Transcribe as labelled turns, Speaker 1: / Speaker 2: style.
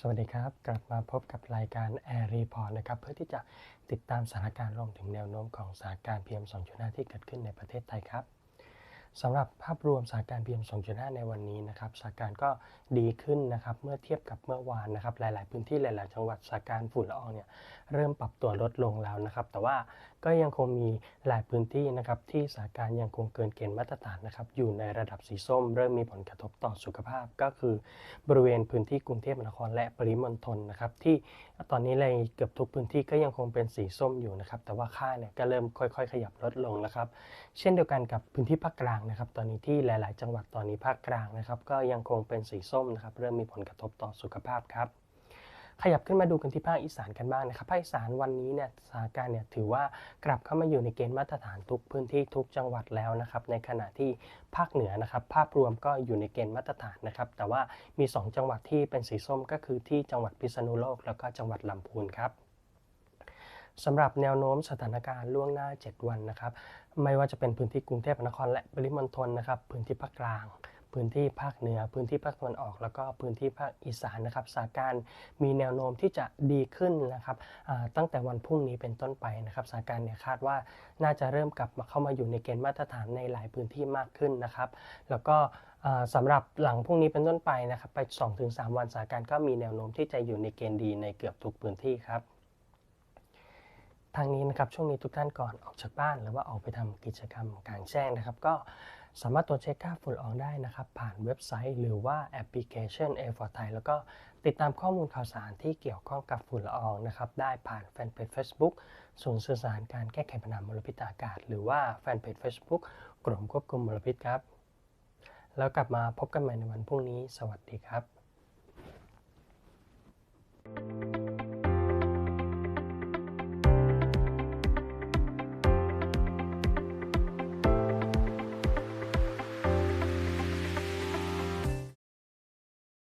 Speaker 1: สวัสดีครับ กลับมาพบกับรายการ Air Report นะครับเพื่อที่จะติดตามสถานการณ์รวมถึงแนวโน้มของสถานการณ์ PM 2.5 ที่เกิดขึ้นในประเทศไทยครับ สำหรับภาพรวมสถานการณ์ PM 2.5 ในวันนี้นะครับสถานการณ์ก็ดีขึ้นนะครับเมื่อเทียบกับเมื่อวานนะครับหลาย ๆ พื้นที่หลาย ๆ จังหวัดสถานการณ์ฝุ่นละอองเนี่ยเริ่มปรับตัวลดลงแล้วนะครับแต่ว่าก็ยังคงมีหลายพื้นที่นะครับที่สถานการณ์ยังคงเกินเกณฑ์มาตรฐานนะครับอยู่ในระดับสีส้ม เริ่มมีผลกระทบต่อสุขภาพ ก็คือบริเวณพื้นที่กรุงเทพมหานครและปริมณฑลนะครับที่ตอนนี้ในเกือบทุกพื้นที่ก็ยังคงเป็นสีส้มอยู่นะครับแต่ว่าค่าเนี่ยก็เริ่มค่อย ๆ ขยับลดลงนะครับเช่นเดียวกันกับพื้นที่ภาคกลางนะครับตอนนี้ที่หลาย ๆ จังหวัดตอนนี้ภาคกลางนะครับ ก็ยังคงเป็นสีส้มนะครับเริ่มมีผลกระทบต่อสุขภาพครับขยับขึ้นมาดูกันที่ภาคอีสานกันบ้างนะครับภาคอีสานวันนี้เนี่ยสถานการณ์เนี่ยถือว่ากลับเข้ามาอยู่ในเกณฑ์มาตรฐานทุกพื้นที่ทุกจังหวัดแล้วนะครับ ในขณะที่ภาคเหนือนะครับ ภาพรวมก็อยู่ในเกณฑ์มาตรฐานนะครับ แต่ว่ามี 2 จังหวัดที่เป็นสีส้มก็คือที่จังหวัดพิษณุโลก แล้วก็จังหวัดลำพูนครับ สำหรับแนวโน้มสถานการณ์ล่วงหน้า 7 วันนะครับ ไม่ว่าจะเป็นพื้นที่กรุงเทพมหานครและปริมณฑลนะครับ พื้นที่ภาคกลาง พื้นที่ภาคเหนือ พื้นที่ภาคตะวันออก แล้วก็พื้นที่ภาคอีสานนะครับสถานการณ์มีแนวโน้มที่จะดีขึ้นนะครับตั้งแต่วันพรุ่งนี้เป็นต้นไปนะครับสถานการณ์เนี่ยคาดว่าน่าจะเริ่มกลับมาเข้ามาอยู่ในเกณฑ์มาตรฐานในหลายพื้นที่มากขึ้นนะครับ แล้วก็อ่าสำหรับหลังพรุ่งนี้เป็นต้นไปนะครับไป 2-3 วันสถานการณ์ก็มีแนวโน้มที่จะอยู่ในเกณฑ์ดีในเกือบทุกพื้นที่ครับ ทางนี้นะครับช่วงนี้ทุกท่านก่อนออกจากบ้านหรือว่าออกไปทำกิจกรรมกลางแจ้งนะครับ ก็สามารถตรวจเช็คค่าฝุ่นละอองได้นะครับ ผ่านเว็บไซต์ หรือว่าแอปพลิเคชัน a 4 Thai แล้วก็ติดตามข้อมูลข่าวสารที่เกี่ยวข้องกับฝุ่นละอองนะครับ ได้ผ่านแฟนเพจ Facebook ศูนย์สื่อสารการแก้ไขปัญหามลพิษอากาศ หรือว่าแฟนเพจ Facebook กรมควบคุมมลพิษครับ แล้วกลับมาพบกันใหม่ในวันพรุ่งนี้ สวัสดีครับ